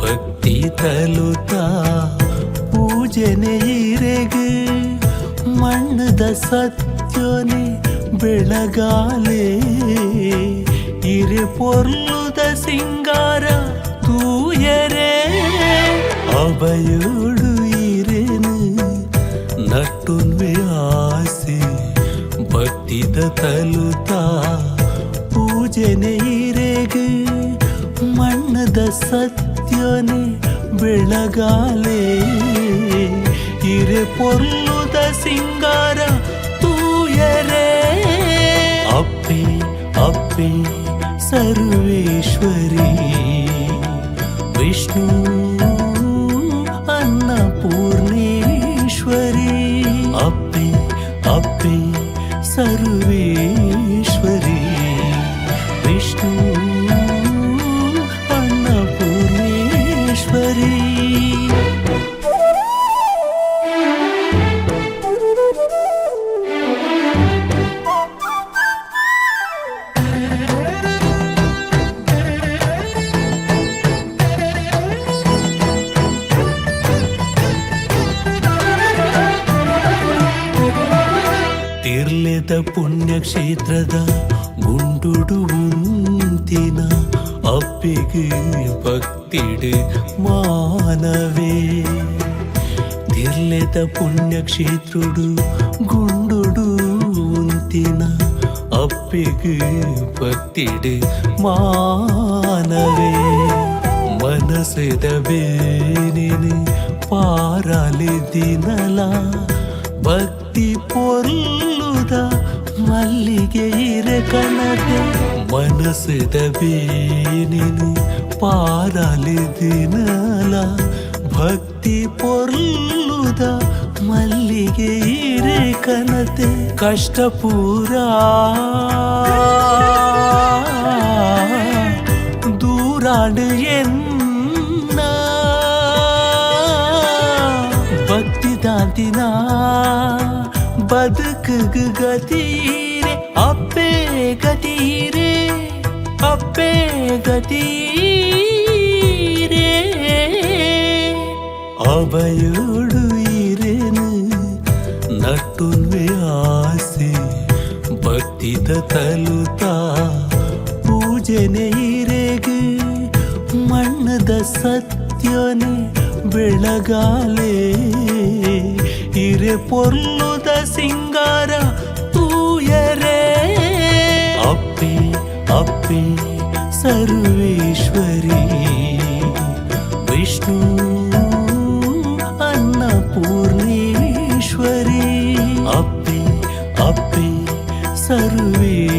ತಲುತ ಪೂಜನೆ ಇರೆಗು ಮಣ್ಣದ ಸತ್ಯನೆ ಬೆಳಗಾಲೆ ಇರೆ ಪೊರ್ಲುದ ಸಿಂಗಾರ ತೂಯರೆ ಅಭಯೋಡು ಇರೆನು ನಟ್ಟುನ್ವೆ ಆಸೆ ಭಕ್ತಿದ ತಲುತ ಪೂಜನೆ ಇರೆಗು ಮಣ್ಣದ ಸತ್ಯನೆ ಬೆಳಗಾಲೆ. ಇರೆ ಪೊಲ್ಲುದ ಸಿಂಗಾರ ತೂಯರೆ. ಅಪ್ಪಿ ಅಪ್ಪಿ ಸರ್ವೇಶ್ವರಿ. ವಿಷ್ಣು ಅನ್ನಪೂರ್ಣೇಶ್ವರಿ ಅಪ್ಪಿ ಅಪ್ಪಿ ಸರ್ವೇಶ್ವರಿ. ತೀರ್ಲೆದ ಪುಣ್ಯಕ್ಷೇತ್ರದ ಗುಂಡುಡು ಉಂತಿನ ಅಪ್ಪಿಗೆ ಭಕ್ತಿಡು ಮಾನವೇ ತಿರ್ಲೆದ ಪುಣ್ಯಕ್ಷೇತ್ರುಡು ಗುಂಡುಡು ಉಂತಿನ ಅಪ್ಪಿಗೆ ಭಕ್ತಿಡು ಮಾನವೇ ಮನಸ್ಸದ ಬೇನೇನು ಪಾರಾಲಿ ದಿನಲ ಭಕ್ತಿ ಪೊರ್ಲುದ ಮಲ್ಲಿಗೆ ಇರ ಕಣದೆ ಮನಸ್ಸದ ಬೇನೇನು ಪಾರಾಲಿ ದಿನಲ ಭಕ್ತಿ ಪೊರ್ಲುದ ಮಲ್ಲಿಗೆ ಇರೆ ಕನತೆ ಕಷ್ಟಪೂರ ದೂರಾಡು ಎನ್ನ ಭಕ್ತಿ ದಾಂತಿನ ಬದುಕು ಗತೀರೆ ಅಪ್ಪೆ ಗತೀರೆ ಅಭಯೋಡು ಇರೇನು ನಟ್ಟುನ್ವೆ ಆಸೆ ಭಕ್ತಿದ ತಲುತ ಪೂಜೆನೆ ಇರೆಗು ಮಣ್ಣದ ಸತ್ಯನೆ ಬೆಳಗಾಲೆ ಇರೆ ಪೊರ್ಲುದ ಸಿಂಗಾರ ತೂಯರೆ ಅಪ್ಪೆ ಅಪ್ಪೆ सर्वेश्वरी। विष्णु अन्नपूर्णेश्वरी। अपि अपि सर्वे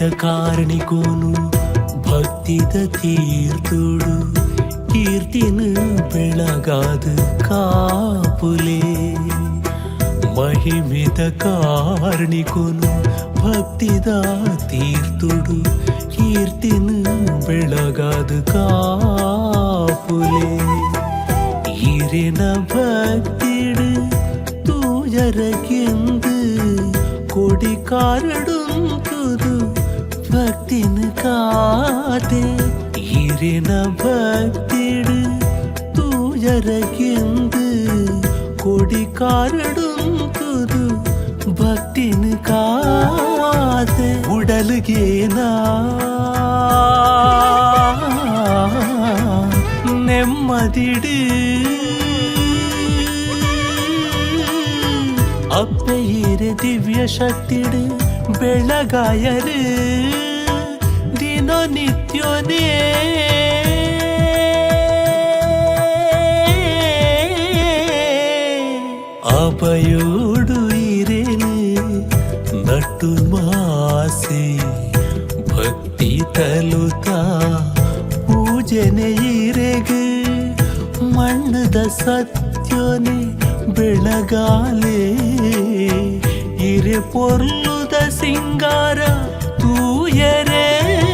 ಭಕ್ತಿದ ಕಾರಣಿಗೋನು ಭಕ್ತಿದ ತೀರ್ತುಡು ಕೀರ್ತಿನ ಬೆಳಗಾದ ಕಾಪುಲೆ ಮಹಿಮೆದ ಕಾರಣಿಗೋನು ಭಕ್ತಿದ ತೀರ್ತುಡು ಕೀರ್ತಿನ ಬೆಳಗಾದ ಕಾಪುಲೆ ಇರಿನ ಭಕ್ತಿಡು തൂയരകിന്ത് കൊടിക്കാരടും ಭಕ್ತಿನ ಕಾತೆ ಹಿರಿನ ಭಕ್ತಿಡು തൂയരക്കെന്ത് കൊടിക്കാരടും തുതു ഭക്തിന് കാതെ ഉടലുകേനാ നെമ്മതിട് അപ്പയിരെ ദിവ്യ ശക്തിട് ಬೆಳಗಾಯರು ದಿನನಿತ್ಯನೇ ಅಪಯೋಡು ಇರೇನು ನಟ್ಟು ಮಾಸಿ ಭಕ್ತಿ ತಲುತ ಪೂಜನೆ ಇರೆಗೆ ಮಣ್ಣದ ಸತ್ಯ ಸತ್ಯನೆ ಬೆಳಗಾಲೆ. ಇರೆ ಪೊರ್ಲುದ ಸಿಂಗಾರ ತೂಯರೆ